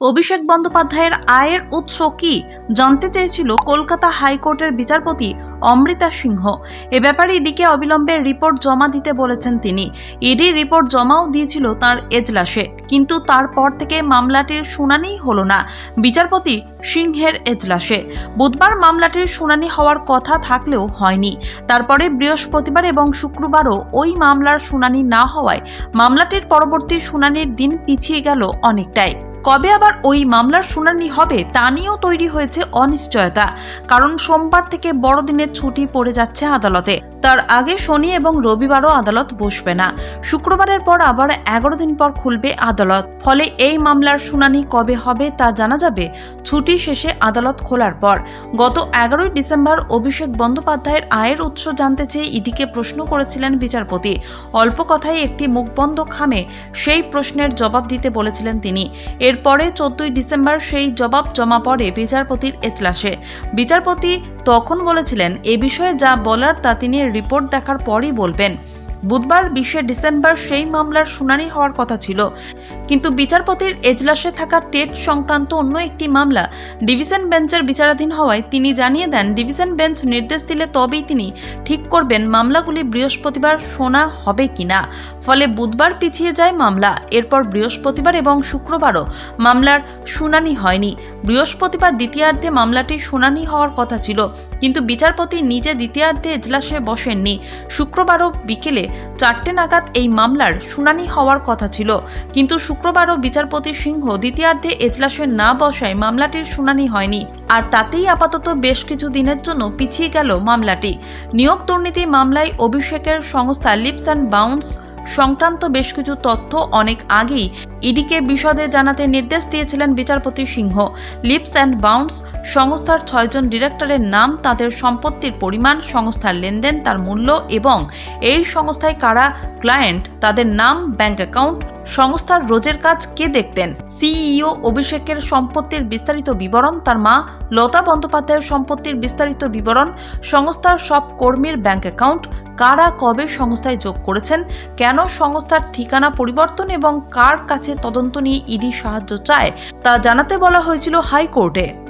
অভিষেক বন্দ্যোপাধ্যায়ের আয়ের উৎস কি জানতে চেয়েছিল কলকাতা হাইকোর্টের বিচারপতি অমৃতা সিংহ। এ ব্যাপারে ইডিকে অবিলম্বে রিপোর্ট জমা দিতে বলেছেন তিনি। ইডি রিপোর্ট জমাও দিয়েছিল তার এজলাসে। কিন্তু তারপর থেকে মামলাটির শুনানিই হলো না। বিচারপতি সিংহের এজলাসে। বুধবার মামলাটির শুনানি হওয়ার কথা থাকলেও হয়নি। তারপরে বৃহস্পতিবার এবং শুক্রবারও ওই মামলার শুনানি না হওয়ায় মামলাটির পরবর্তী শুনানির দিন পিছিয়ে গেল অনেকটাই। কবে আবার ওই মামলার শুনানি হবে তা নিয়েও তৈরি হয়েছে অনিশ্চয়তা। কারণ সোমবার থেকে বড়দিনের ছুটি পড়ে যাচ্ছে আদালতে। তার আগে শনি এবং রবিবারও আদালত বসবে না। শুক্রবারের পর আবার এগারো দিন পর খুলবে আদালত। ফলে এই মামলার শুনানি কবে হবে তা জানা যাবে ছুটি শেষে আদালত খোলার পর। গত এগারোই ডিসেম্বর অভিষেক বন্দ্যোপাধ্যায়ের আয়ের উৎস জানতে চেয়ে ইডিকে প্রশ্ন করেছিলেন বিচারপতি। অল্প কথায় একটি মুখবন্ধ খামে সেই প্রশ্নের জবাব দিতে বলেছিলেন তিনি। এরপরে চোদ্দই ডিসেম্বর সেই জবাব জমা পড়ে বিচারপতির এজলাসে বিচারপতি তখন বলেছিলেন, এ বিষয়ে যা বলার তা তিনি রিপোর্ট দেখার পরই বলবেন। বুধবার বিশে ডিসেম্বর সেই মামলার শুনানি হওয়ার কথা ছিল। কিন্তু বিচারপতির এজলাসে থাকা টেট সংক্রান্ত অন্য একটি মামলা ডিভিশন বেঞ্চের বিচারাধীন হওয়ায় তিনি জানিয়ে দেন, ডিভিশন বেঞ্চ নির্দেশ দিলে তবেই তিনি ঠিক করবেন মামলাগুলি বৃহস্পতিবার শোনা হবে কিনা। ফলে বুধবার পিছিয়ে যায় মামলা। এরপর বৃহস্পতিবার এবং শুক্রবারও মামলার শুনানি হয়নি। বৃহস্পতিবার দ্বিতীয়ার্ধে মামলাটি শুনানি হওয়ার কথা ছিল, কিন্তু বিচারপতি নিজে দ্বিতীয়ার্ধে এজলাসে বসেননি। শুক্রবারও বিকেলে চারটে নাগাদ এই মামলার শুনানি হওয়ার কথা ছিল। কিন্তু শুক্রবারও বিচারপতি সিংহ দ্বিতীয়ার্ধে এজলাসে না বসায় মামলাটির শুনানি হয়নি। আর তাতেই আপাতত বেশ কিছু দিনের জন্য পিছিয়ে গেল মামলাটি। নিয়োগ দুর্নীতি মামলায় অভিষেকের সংস্থা লিপস অ্যান্ড বাউন্স সংক্রান্ত বেশ কিছু তথ্য অনেক আগেই ইডিকে বিশদে জানাতে নির্দেশ দিয়েছিলেন বিচারপতি সিংহ। লিপস অ্যান্ড বাউন্স সংস্থার ছয়জন ডিরেক্টরের নাম, তাদের সম্পত্তির পরিমাণ, সংস্থার লেনদেন, তার মূল্য এবং এই সংস্থায় কারা ক্লায়েন্ট, তাদের নাম, ব্যাংক অ্যাকাউন্ট সংস্থার রোজের কাজ কে দেখতেন? সিইও অভিষেকের সম্পত্তির বিস্তারিত বিবরণ, তার মা লতা বন্দ্যোপাধ্যায়ের সম্পত্তির বিস্তারিত বিবরণ, সংস্থার সব কর্মীর ব্যাংক অ্যাকাউন্ট, কারা কবে সংস্থায় যোগ করেছেন, কেন সংস্থার ঠিকানা পরিবর্তন এবং কার কাছে তদন্ত নিয়ে ইডি সাহায্য চায়, তা জানাতে বলা হয়েছিল হাইকোর্টে।